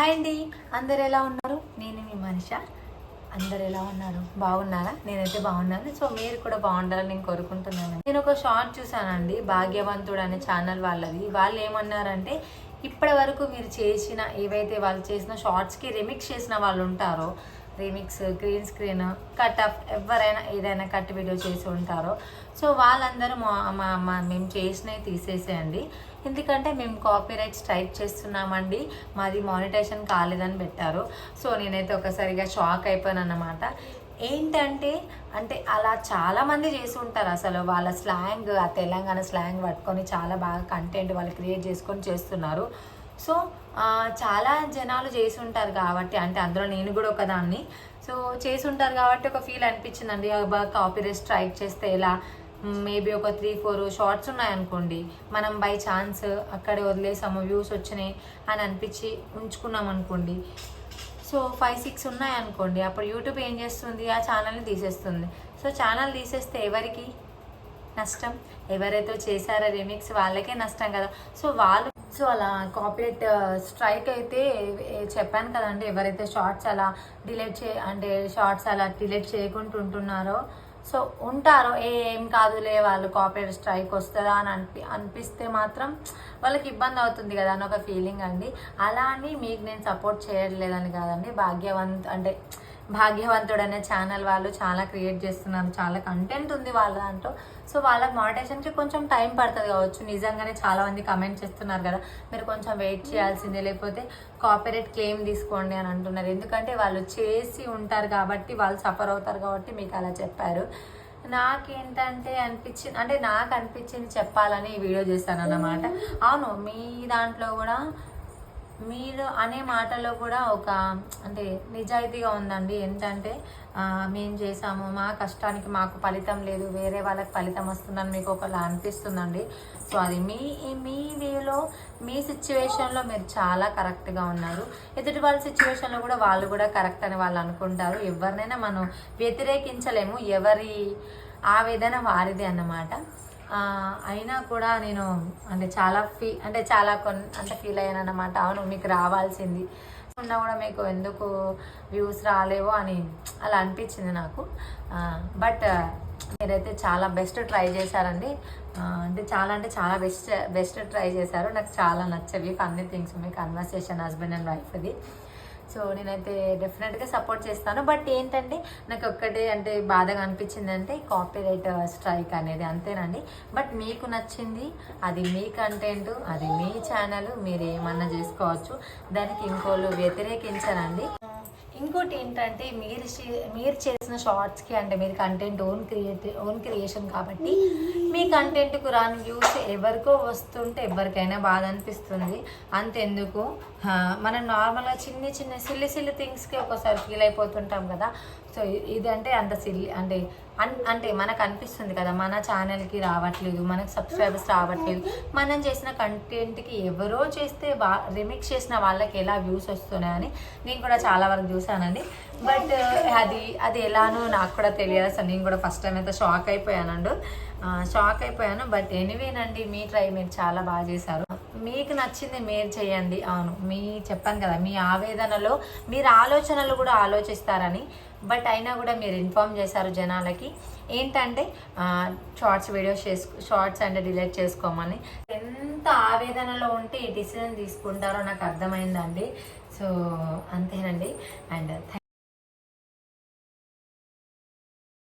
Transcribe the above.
Hi అండి. అందరు ఎలా ఉన్నారు? నేను మీ మనిష? అందరు ఎలా ఉన్నారు? బాగున్నారా? నేనైతే బాగున్నాను. సో మీరు కూడా బాగుండాలని నేను కోరుకుంటున్నాను. నేను ఒక షార్ట్ చూసానండి భాగ్యవంతుడు అనే ఛానల్ వాళ్ళది. వాళ్ళు ఏమన్నారంటే ఇప్పటి వరకు మీరు చేసిన ఏవైతే వాళ్ళు చేసిన షార్ట్స్కి రిమిక్స్ చేసిన వాళ్ళు ఉంటారో remix green screen cut up ఎవరైనా ఏదైనా కట్ వీడియో చేసి ఉంటారో సో వాళ్ళందరూ మా- మా- మేము చేసినవి తీసేసేయండి. ఎందుకంటే మేము కాపీరైట్ స్ట్రైక్ చేస్తున్నామండి. మాది మానిటైజేషన్ కాలేదని పెట్టారు. సో నేనైతే ఒకసారిగా షాక్ అయిపోయాను అన్నమాట ఏంటంటే అంటే అలా చాలామంది చేసి ఉంటారు అసలు. వాళ్ళ స్లాంగ్ ఆ తెలంగాణ స్లాంగ్ పట్టుకొని చాలా బాగా కంటెంట్ వాళ్ళు క్రియేట్ చేసుకొని చేస్తున్నారు. సో చాలా జనాలు చేసి ఉంటారు కాబట్టి అంటే అందులో నేను కూడా ఒకదాన్ని. సో చేసి ఉంటారు కాబట్టి ఒక ఫీల్ అనిపించిందండి. బాగా కాపీరైట్ స్ట్రైక్ చేస్తే ఎలా? మేబీ ఒక త్రీ ఫోర్ షార్ట్స్ ఉన్నాయనుకోండి మనం బై ఛాన్స్ అక్కడే వదిలేసాము వ్యూస్ వచ్చినాయి అని అనిపించి ఉంచుకున్నాం అనుకోండి సో ఫైవ్ సిక్స్ ఉన్నాయనుకోండి అప్పుడు యూట్యూబ్ ఏం చేస్తుంది? ఆ ఛానల్ని తీసేస్తుంది. సో ఛానల్ తీసేస్తే ఎవరికి నష్టం? ఎవరైతే చేశారో రిమిక్స్ వాళ్ళకే నష్టం కదా. సో వాళ్ళు సో అలా కాపీరేట్ స్ట్రైక్ uh, అయితే చెప్పాను కదండి ఎవరైతే షార్ట్స్ అలా డిలీట్ చే అంటే షార్ట్స్ అలా డిలీట్ చేయకుండా ఉంటున్నారో సో ఉంటారో ఏ ఏం కాదులే వాళ్ళు కాపీరేట్ స్ట్రైక్ వస్తుందా అని అనిపి అనిపిస్తే మాత్రం వాళ్ళకి ఇబ్బంది అవుతుంది కదా అని ఒక ఫీలింగ్ అండి. అలా అని మీకు నేను సపోర్ట్ చేయట్లేదని కాదండి. భాగ్యవంత్ అంటే భాగ్యవంతుడు అనే ఛానల్ వాళ్ళు చాలా క్రియేట్ చేస్తున్నారు. చాలా కంటెంట్ ఉంది వాళ్ళ దాంట్లో. సో వాళ్ళకి మానిటేషన్కి కొంచెం టైం పడుతుంది కావచ్చు. నిజంగానే చాలా మంది కమెంట్ చేస్తున్నారు కదా. మీరు కొంచెం వెయిట్ చేయాల్సిందే. లేకపోతే కాపీరైట్ క్లెయిమ్ తీసుకోండి అని అంటున్నారు. ఎందుకంటే వాళ్ళు చేసి ఉంటారు కాబట్టి వాళ్ళు సఫర్ అవుతారు కాబట్టి మీకు అలా చెప్పారు. నాకేంటంటే అనిపించింది అంటే నాకు అనిపించింది చెప్పాలని ఈ వీడియో చేశాను అన్నమాట అవును మీ దాంట్లో కూడా మీరు అనే మాటలో కూడా ఒక అంటే నిజాయితీగా ఉందండి. ఏంటంటే మేము చేసాము మా కష్టానికి మాకు ఫలితం లేదు. వేరే వాళ్ళకి ఫలితం వస్తుందని మీకు ఒకలా అనిపిస్తుందండి. సో అది మీ మీ వేలో మీ సిచ్యువేషన్లో మీరు చాలా కరెక్ట్గా ఉన్నారు. ఎదుటి వాళ్ళ సిచ్యువేషన్లో కూడా వాళ్ళు కూడా కరెక్ట్ అని వాళ్ళు అనుకుంటారు. ఎవరినైనా మనం వ్యతిరేకించలేము. ఎవరి ఆవేదన వారిది అన్నమాట. అయినా కూడా నేను అంటే చాలా ఫీ అంటే చాలా కొన్ అంటే ఫీల్ అయ్యాను అన్నమాట అవును మీకు రావాల్సింది. ఉన్నా కూడా మీకు ఎందుకు వ్యూస్ రాలేవో అని అలా అనిపించింది నాకు. బట్ మీరైతే చాలా బెస్ట్ ట్రై చేశారండి. అంటే చాలా అంటే చాలా బెస్ట్ బెస్ట్ ట్రై చేశారు. నాకు చాలా నచ్చవి ఫన్నీ థింగ్స్ మీ కన్వర్సేషన్ హస్బెండ్ అండ్ వైఫ్ది సో నేనైతే డెఫినెట్గా సపోర్ట్ చేస్తాను. బట్ ఏంటంటే నాకు ఒక్కటే అంటే బాధగా అనిపించింది అంటే కాపీరైట్ స్ట్రైక్ uh, అనేది అంతేనండి. బట్ మీకు నచ్చింది అది మీ కంటెంట్ అది మీ ఛానల్ మీరు ఏమన్నా చేసుకోవచ్చు. దానికి ఇంకోళ్ళు వ్యతిరేకించనండి ఇంకోటి ఏంటంటే మీరు చే- మీరు చేసిన షార్ట్స్కి అంటే మీరు content own create own creation కాబట్టి మీ కంటెంట్కు రాని వ్యూస్ ఎవరికో వస్తుంటే ఎవరికైనా బాధ అనిపిస్తుంది. అంతెందుకు? మనం నార్మల్గా చిన్న చిన్న సిల్లి సిల్లి థింగ్స్కి ఒకసారి ఫీల్ అయిపోతుంటాం కదా. సో ఇదంటే అంత సిల్లి అంటే అంటే మనకు అనిపిస్తుంది కదా మన ఛానల్కి రావట్లేదు మనకు సబ్స్క్రైబర్స్ రావట్లేదు. మనం చేసిన కంటెంట్కి ఎవరో చేస్తే బా రిమిక్స్ చేసిన వాళ్ళకి ఎలా వ్యూస్ వస్తున్నాయని నేను కూడా చాలా వరకు చూసానండి బట్ uh, అది అది ఎలానో నాకు కూడా తెలియదు అసలు. నేను కూడా ఫస్ట్ టైం అయితే షాక్ అయిపోయానండు. షాక్ అయిపోయాను. బట్ ఎనీవేనండి మీ ట్రై మీరు చాలా బాగా చేశారు. మీకు నచ్చింది మీరు చేయండి. అవును మీ చెప్పాను కదా మీ ఆవేదనలో మీరు ఆలోచనలు కూడా ఆలోచిస్తారని. బట్ అయినా కూడా మీరు ఇన్ఫామ్ చేశారు జనాలకి. ఏంటంటే షార్ట్స్ వీడియోస్ చేసుకు షార్ట్స్ అంటే డిలీట్ చేసుకోమని. ఎంత ఆవేదనలో ఉంటే ఈ డిసిజన్ తీసుకుంటారో నాకు అర్థమైందండి. సో అంతేనండి. అండ్